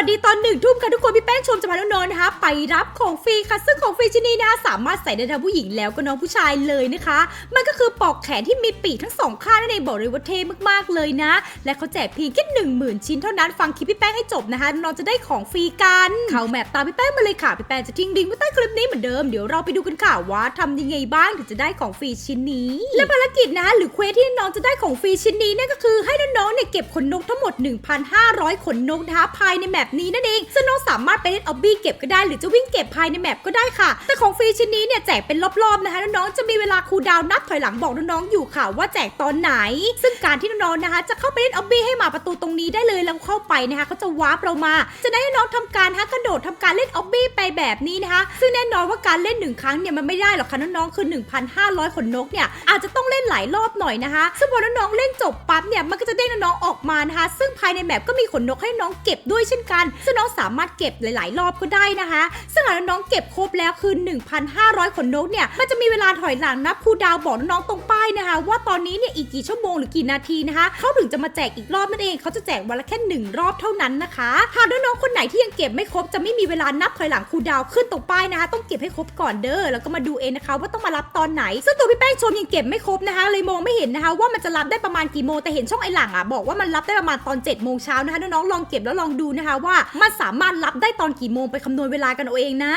วัสดีตอนหนึ่งทุ่มค่ะทุกคนพี่แป้งชมจะพาน้องๆนะคะไปรับของฟรีค่ะ ซึ่งของฟรีชิ้นนี้นะคะสามารถใส่ได้ทั้งผู้หญิงแล้วก็น้องผู้ชายเลยนะคะ มันก็คือปอกแขนที่มีปีกทั้งสองข้างนั่นเองบอกเลยว่าเท่มากๆเลยนะ และเขาแจกเพียงแค่หนึ่งหมื่นชิ้นเท่านั้นฟังคลิปพี่แป้งให้จบนะคะน้องจะได้ของฟรีกันเข้าแมปตามพี่แป้งมาเลยค่ะพี่แป้งจะทิ้งลิงก์ไว้ใต้คลิปนี้เหมือนเดิมเดี๋ยวเราไปดูกันค่ะว่าทำยังไงบ้างถึงจะได้ของฟรีชิ้นนี้ และภารกิจนะคะหรือเควสที่น้องจะได้ของฟรีชิ้นนี้นั่นก็คือให้ น้องๆเนี่ยเก็บขนนกทั้งหมด 1,500 ขนนกนะคะภายในแมปนี้นั่นเองซึ่งน้องสามารถไปเล่นออบบี้เก็บก็ได้ หรือจะวิ่งเก็บภายในแมปก็ได้ค่ะ แต่ของฟรีชิ้นนี้เนี่ยแจกเป็นรอบๆนะคะน้องๆจะมีเวลาคูดาวนับถอยหลังบอกน้องๆอยู่ค่ะว่าแจกตอนไหน ซึ่งการที่น้องๆนะคะ จะเข้าไปเล่นออบบี้ให้มาประตูตรงนี้ได้เลยแล้วเข้าไปนะคะเขาจะวาร์ปเรามา จะได้ให้น้องทำการฮะกระโดดทำการเล่นออบบี้ไปแบบนี้นะคะซึ่งแน่นอนว่าการเล่นหนึ่งครั้งเนี่ยมันไม่ได้หรอกค่ะน้องๆคือ 1,500 ขนนกเนี่ยอาจจะต้องเล่นหลายรอบหน่อยนะคะซึ่งพอน้องๆเล่นจบปั๊บเนี่ยมันก็จะเด้น้องๆออกมานะคะ ซึ่งภายในแมปก็มีขนนกให้น้องเก็บด้วยเช่นกัน ซึ่งน้องสามารถเก็บหลาย ๆ รอบก็ได้นะคะ ซึ่งหากน้องเก็บครบแล้วคือ 1,500 ขนนกเนี่ย มันจะมีเวลาถอยหลังนับคูดาวบอกน้องๆตรงป้ายนะคะ ว่าตอนนี้เนี่ยอีกกี่ชั่วโมงหรือกี่นาทีนะคะ เขาถึงจะมาแจกอีกรอบนั่นเอง เขาจะแจกวันละแค่หนึ่งรอบเท่านั้นนะคะ หากน้องๆคนไหนที่ยังเก็บไม่ครบจะไม่มีเวลานับถอยหลังคูดาวขึ้นตรงป้ายนะคะ ต้องเก็บให้ครบก่อนเด้อ แล้วก็มาดูเองนะคะ ว่าต้องมารับตอนไหน ซึ่งตัวพี่แป้งชมยังเก็บไม่ครบนะคะ เลยมองไม่เห็นนะคะ ว่ามันจะรับได้ประมาณกี่โมงแต่เห็นช่องไอหลังอะบอกว่ามันรับได้ประมาณตอน7จ็ดโมงเช้านะคะน้องๆลองเก็บแล้วลองดูนะคะว่ามันสามารถรับได้ตอนกี่โมงไปคำนวณเวลากันเอาเองนะ